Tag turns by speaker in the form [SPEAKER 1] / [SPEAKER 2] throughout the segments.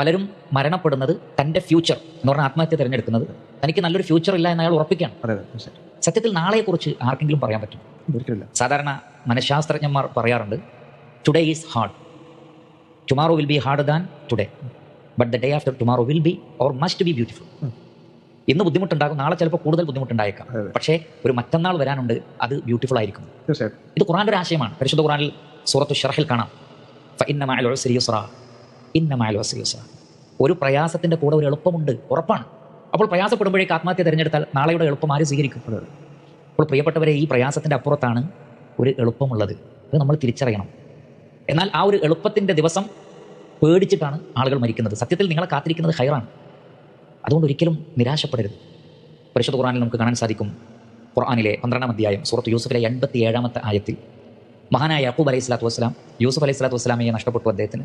[SPEAKER 1] പലരും മരണപ്പെടുന്നത് തന്റെ ഫ്യൂച്ചർ എന്ന് പറഞ്ഞാൽ ആത്മഹത്യ തിരഞ്ഞെടുക്കുന്നത്. തനിക്ക് നല്ലൊരു ഫ്യൂച്ചർ ഇല്ല എന്ന് അയാൾ ഉറപ്പിക്കുകയാണ്. സത്യത്തിൽ നാളെക്കുറിച്ച് ആർക്കെങ്കിലും പറയാൻ പറ്റും സാധാരണ മനഃശാസ്ത്രജ്ഞന്മാർ പറയാറുണ്ട് today is hard tomorrow will be hard than today but the day after tomorrow will be or must be beautiful. ഇന്ന് ബുദ്ധിമുട്ടുണ്ടാകും നാളെ ചിലപ്പോൾ കൂടുതൽ ബുദ്ധിമുട്ടുണ്ടായേക്കാം. പക്ഷേ ഒരു മറ്റന്നാൾ വരാനുണ്ട് അത് ബ്യൂട്ടിഫുൾ ആയിരിക്കും. ഇത് ഖുറാന്റെ ഒരു ആശയമാണ്. പരിശുദ്ധ ഖുറാനിൽ സൂറത്തു ഷറഹിൽ കാണാം. ഇന്ന മഅൽ ഒരു പ്രയാസത്തിന്റെ കൂടെ ഒരു എളുപ്പമുണ്ട് ഉറപ്പാണ്. അപ്പോൾ പ്രയാസപ്പെടുമ്പോഴേക്ക് ആത്മഹത്യ തിരഞ്ഞെടുത്താൽ നാളെയുടെ എളുപ്പം ആര് സ്വീകരിക്കും?
[SPEAKER 2] അതെ, അതെ.
[SPEAKER 1] അപ്പോൾ പ്രിയപ്പെട്ടവരെ ഈ പ്രയാസത്തിന്റെ അപ്പുറത്താണ് ഒരു എളുപ്പമുള്ളത്. അത് നമ്മൾ തിരിച്ചറിയണം. എന്നാൽ ആ ഒരു എളുപ്പത്തിന്റെ ദിവസം പേടിച്ചിട്ടാണ് ആളുകൾ മരിക്കുന്നത്. സത്യത്തിൽ നിങ്ങളെ കാത്തിരിക്കുന്നത് ഹൈറാണ്. അതുകൊണ്ട് ഒരിക്കലും നിരാശപ്പെടരുത്. പരിശുദ്ധ ഖുറാനിൽ നമുക്ക് കാണാൻ സാധിക്കും. ഖുർആനിലെ പന്ത്രണ്ടാം അധ്യായം സൂറത്ത് യൂസഫിലെ എൺപത്തി ഏഴാമത്തെ ആയത്തിൽ മഹാനായ യാക്കൂബ് അലൈഹി സ്വലാത്തു വസ്സലാം യൂസുഫ് അലൈഹി സ്വലാത്തു വസ്സലാമയെ നഷ്ടപ്പെട്ടു അദ്ദേഹത്തിന്.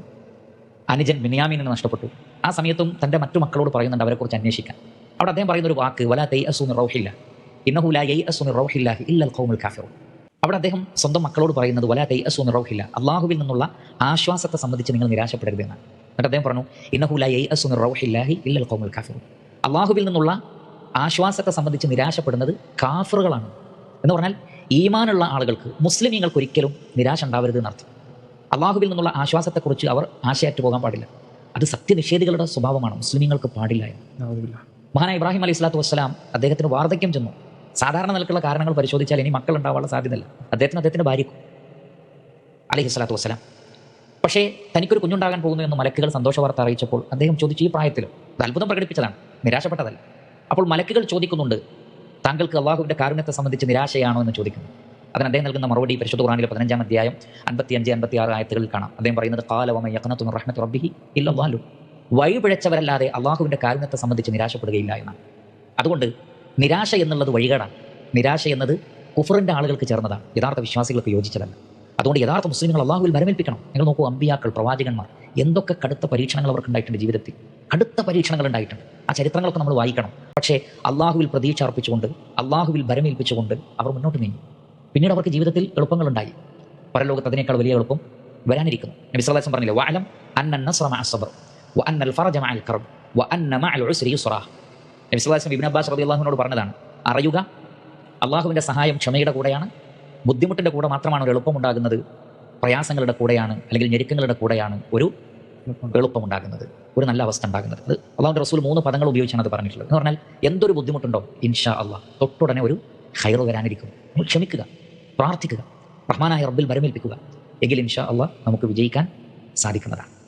[SPEAKER 1] അനുജൻ മിനിയാമിനെ നഷ്ടപ്പെട്ടു. ആ സമയത്തും തന്റെ മറ്റു മക്കളോട് പറയുന്നുണ്ട് അവരെക്കുറിച്ച് അന്വേഷിക്കാൻ. അവിടെ അദ്ദേഹം പറയുന്ന ഒരു വാക്ക് വല തൈ അസൂമി റൗഹില്ല. ഇന്നഹുല യൈ അസൂമി റൗഹില്ലാഹി ഇല്ലൽ ഖൗമുൽ കാഫിറു അവിടെ അദ്ദേഹം സ്വന്തം മക്കളോട് പറയുന്നത് വല തൈ റൗഹില്ല. അള്ളാഹുവിൽ നിന്നുള്ള ആശ്വാസത്തെ സംബന്ധിച്ച് നിങ്ങൾ നിരാശപ്പെടരുത് എന്നാണ് എന്നിട്ട് അദ്ദേഹം പറഞ്ഞു ഇന്നഹുല യൈ അസൂമി റൗഹില്ലാഹി ഇല്ലൽ ഖൗമുൽ കാഫിറു അള്ളാഹുവിൽ നിന്നുള്ള ആശ്വാസത്തെ സംബന്ധിച്ച് നിരാശപ്പെടുന്നത് കാഫറുകളാണ്. എന്ന് പറഞ്ഞാൽ ഈമാനുള്ള ആളുകൾക്ക് മുസ്ലിമീങ്ങൾക്ക് ഒരിക്കലും നിരാശ ഉണ്ടാവരുത് എന്നർത്ഥം. അള്ളാഹുവിൽ നിന്നുള്ള ആശ്വാസത്തെക്കുറിച്ച് അവർ ആശയറ്റ് പോകാൻ പാടില്ല. അത് സത്യനിഷേധികളുടെ സ്വഭാവമാണ്. മുസ്ലിങ്ങൾക്ക് പാടില്ല മഹാനായ ഇബ്രാഹിം അലൈഹി സ്വലാത്തു വസ്സലാം അദ്ദേഹത്തിന് വാർദ്ധക്യം ചെന്നു. സാധാരണ നിലക്കുള്ള കാരണങ്ങൾ പരിശോധിച്ചാൽ ഇനി മക്കൾ ഉണ്ടാവാനുള്ള സാധ്യതയില്ല. അദ്ദേഹത്തിന് അദ്ദേഹത്തിന്റെ ഭാര്യക്കും അലൈഹി സ്വലാത്തു വസ്സലാം. പക്ഷേ തനിക്കൊരു കുഞ്ഞുണ്ടാകാൻ പോകുന്നു എന്ന് മലക്കുകൾ സന്തോഷ വാർത്ത അറിയിച്ചപ്പോൾ അദ്ദേഹം ചോദിച്ചു ഈ പ്രായത്തിലും അത് അത്ഭുതം പ്രകടിപ്പിച്ചതാണ്. നിരാശപ്പെട്ടതല്ല. അപ്പോൾ മലക്കുകൾ ചോദിക്കുന്നുണ്ട് താങ്കൾക്ക് അള്ളാഹുവിന്റെ കാരുണ്യത്തെ സംബന്ധിച്ച് നിരാശയാണോ? എന്ന് ചോദിക്കുന്നു. അതിന് അദ്ദേഹം നൽകുന്ന മറുപടി പരിശുദ്ധ ഖുറാനിലെ പതിനഞ്ചാം അധ്യായം അൻപത്തി അഞ്ച് അൻപത്തി ആറ് ആയത്തുകളിൽ കാണാം. അദ്ദേഹം പറയുന്നത് കാലവമ യക്കനത്തും റഹ്മത്ത് റബ്ബിഹി ഇല്ലവാലു വഴിപിഴച്ചവരല്ലാതെ അള്ളാഹുവിന്റെ കാരുണ്യത്തെ സംബന്ധിച്ച് നിരാശപ്പെടുകയില്ല എന്നാണ്. അതുകൊണ്ട് നിരാശ എന്നുള്ളത് വഴികേടാണ്. നിരാശ എന്നത് കുഫറിന്റെ ആളുകൾക്ക് ചേർന്നതാണ്. യഥാർത്ഥ വിശ്വാസികൾക്ക് യോജിച്ചതല്ല. അതുകൊണ്ട് യഥാർത്ഥ മുസ്ലിങ്ങൾ അള്ളാഹുവിൽ വരമേൽപ്പിക്കണം നിങ്ങൾ നോക്കൂ അമ്പിയാക്കൾ പ്രവാചകന്മാർ എന്തൊക്കെ കടുത്ത പരീക്ഷണങ്ങൾ അവർക്ക് ഉണ്ടായിട്ടുണ്ട് ജീവിതത്തിൽ. കടുത്ത പരീക്ഷണങ്ങൾ ഉണ്ടായിട്ടുണ്ട്. ആ ചരിത്രങ്ങളൊക്കെ നമ്മൾ വായിക്കണം. പക്ഷേ അള്ളാഹുവിൽ പ്രതീക്ഷ അർപ്പിച്ചുകൊണ്ട് അള്ളാഹുവിൽ ഭരമേൽപ്പിച്ചുകൊണ്ട് അവർ മുന്നോട്ട് നീങ്ങി. പിന്നീട് അവർക്ക് ജീവിതത്തിൽ എളുപ്പങ്ങളുണ്ടായി. പരലോകത്ത് അതിനേക്കാൾ വലിയ എളുപ്പം വരാനിരിക്കുന്നു. നബി അലൈഹി പറഞ്ഞില്ലേ വഅലം അന്ന നസ്റ മഅ സബ്ർ വഅന്ന അൽ ഫറജ മഅൽ കർബ് വഅന്ന മഅൽ ഉസ്രി യുസ്റ. നബി അബ്ബാസ് റളിയല്ലാഹുവിനോട് പറഞ്ഞതാണ് അറിയുക അള്ളാഹുവിന്റെ സഹായം ക്ഷമയുടെ കൂടെയാണ് ബുദ്ധിമുട്ടിന്റെ കൂടെ മാത്രമാണ് ഒരു എളുപ്പമുണ്ടാകുന്നത് പ്രയാസങ്ങളുടെ കൂടെയാണ് അല്ലെങ്കിൽ ഞെരുക്കങ്ങളുടെ കൂടെയാണ് ഒരു എളുപ്പമുണ്ടാകുന്നത് ഒരു നല്ല അവസ്ഥ ഉണ്ടാകുന്നത്. അത് അള്ളാഹുന്റെ റസൂൽ മൂന്ന് പദങ്ങൾ ഉപയോഗിച്ചാണ് അത് പറഞ്ഞിട്ടുള്ളത്. എന്ന് പറഞ്ഞാൽ എന്തൊരു ബുദ്ധിമുട്ടുണ്ടോ? ഇൻഷാ അള്ളാഹ് തൊട്ടുടനെ ഒരു ഹൈറ് വരാനിരിക്കും ക്ഷമിക്കുക. പ്രാർത്ഥിക്കുക. റഹ്മാനായ റബ്ബിൽ വരമേൽപ്പിക്കുക. എങ്കിൽ ഇൻഷാ അള്ളാഹ് നമുക്ക് വിജയിക്കാൻ സാധിക്കുന്നതാണ്.